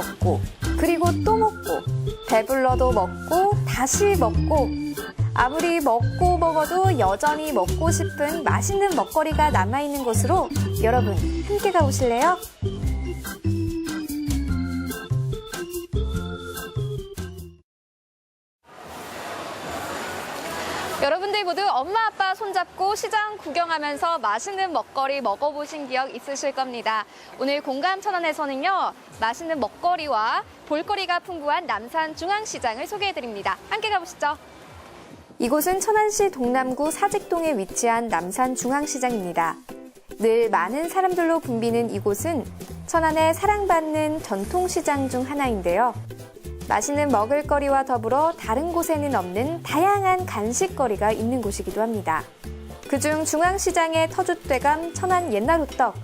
먹고 그리고 또 먹고 배불러도 먹고 다시 먹고 아무리 먹고 먹어도 여전히 먹고 싶은 맛있는 먹거리가 남아있는 곳으로 여러분 함께 가보실래요? 여러분들 모두 엄마 아빠 손잡고 시장 구경하면서 맛있는 먹거리 먹어보신 기억 있으실 겁니다. 오늘 공감 천안에서는요 맛있는 먹거리와 볼거리가 풍부한 남산 중앙시장을 소개해드립니다. 함께 가보시죠. 이곳은 천안시 동남구 사직동에 위치한 남산 중앙시장입니다. 늘 많은 사람들로 붐비는 이곳은 천안의 사랑받는 전통시장 중 하나인데요. 맛있는 먹을거리와 더불어 다른 곳에는 없는 다양한 간식거리가 있는 곳이기도 합니다. 그중 중앙시장의 터줏대감 천안 옛날 호떡.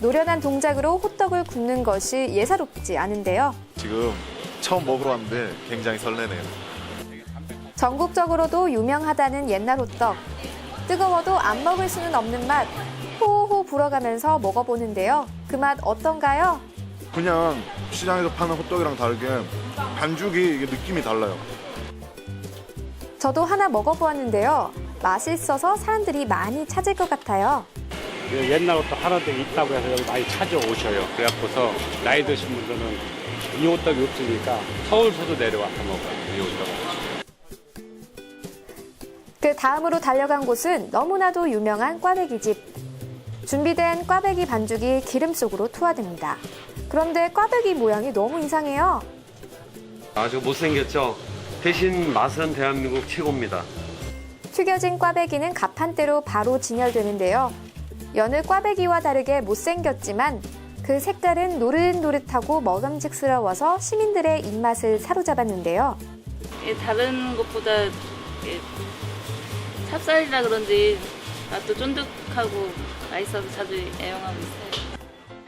노련한 동작으로 호떡을 굽는 것이 예사롭지 않은데요. 지금 처음 먹으러 왔는데 굉장히 설레네요. 전국적으로도 유명하다는 옛날 호떡. 뜨거워도 안 먹을 수는 없는 맛. 호호 불어가면서 먹어보는데요. 그 맛 어떤가요? 그냥 시장에서 파는 호떡이랑 다르게 반죽이 느낌이 달라요. 저도 하나 먹어보았는데요. 맛있어서 사람들이 많이 찾을 것 같아요. 그 옛날 옷도 하나 데 있다고 해서 여기 많이 찾아오셔요. 그래갖고서 나이 드신 분들은 이 호떡이 없으니까 서울서도 내려와서 먹어요. 이 호떡. 그 다음으로 달려간 곳은 너무나도 유명한 꽈배기 집. 준비된 꽈배기 반죽이 기름 속으로 투하됩니다. 그런데 꽈배기 모양이 너무 이상해요. 아주 못생겼죠? 대신 맛은 대한민국 최고입니다. 튀겨진 꽈배기는 갑판대로 바로 진열되는데요. 여느 꽈배기와 다르게 못생겼지만 그 색깔은 노릇노릇하고 먹음직스러워서 시민들의 입맛을 사로잡았는데요. 예, 다른 것보다 예, 찹쌀이라 그런지 맛도 쫀득하고 맛있어서 자주 애용하고 있어요.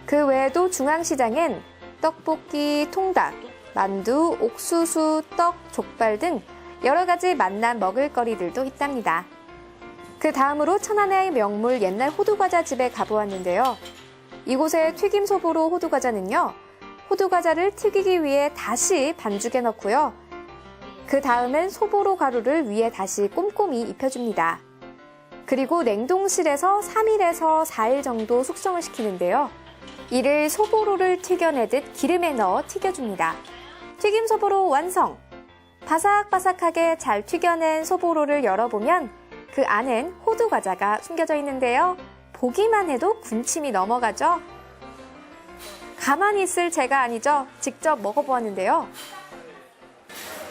그 외에도 중앙시장엔 떡볶이, 통닭, 만두, 옥수수, 떡, 족발 등 여러 가지 맛난 먹을거리들도 있답니다. 그 다음으로 천안의 명물 옛날 호두과자 집에 가보았는데요. 이곳의 튀김 소보로 호두과자는요, 호두과자를 튀기기 위해 다시 반죽에 넣고요. 그 다음엔 소보로 가루를 위에 다시 꼼꼼히 입혀줍니다. 그리고 냉동실에서 3일에서 4일 정도 숙성을 시키는데요. 이를 소보로를 튀겨내듯 기름에 넣어 튀겨줍니다. 튀김 소보로 완성! 바삭바삭하게 잘 튀겨낸 소보로를 열어보면 그 안엔 호두 과자가 숨겨져 있는데요. 보기만 해도 군침이 넘어가죠? 가만히 있을 제가 아니죠. 직접 먹어보았는데요.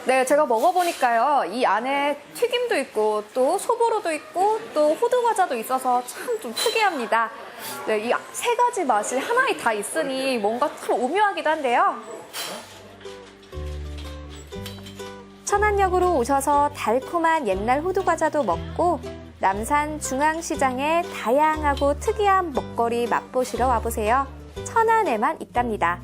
네, 제가 먹어보니까요. 이 안에 튀김도 있고 또 소보로도 있고 또 호두 과자도 있어서 참 좀 특이합니다. 네, 이 세 가지 맛이 하나에 다 있으니 뭔가 참 오묘하기도 한데요. 천안역으로 오셔서 달콤한 옛날 호두 과자도 먹고 남산 중앙시장의 다양하고 특이한 먹거리 맛보시러 와보세요. 천안에만 있답니다.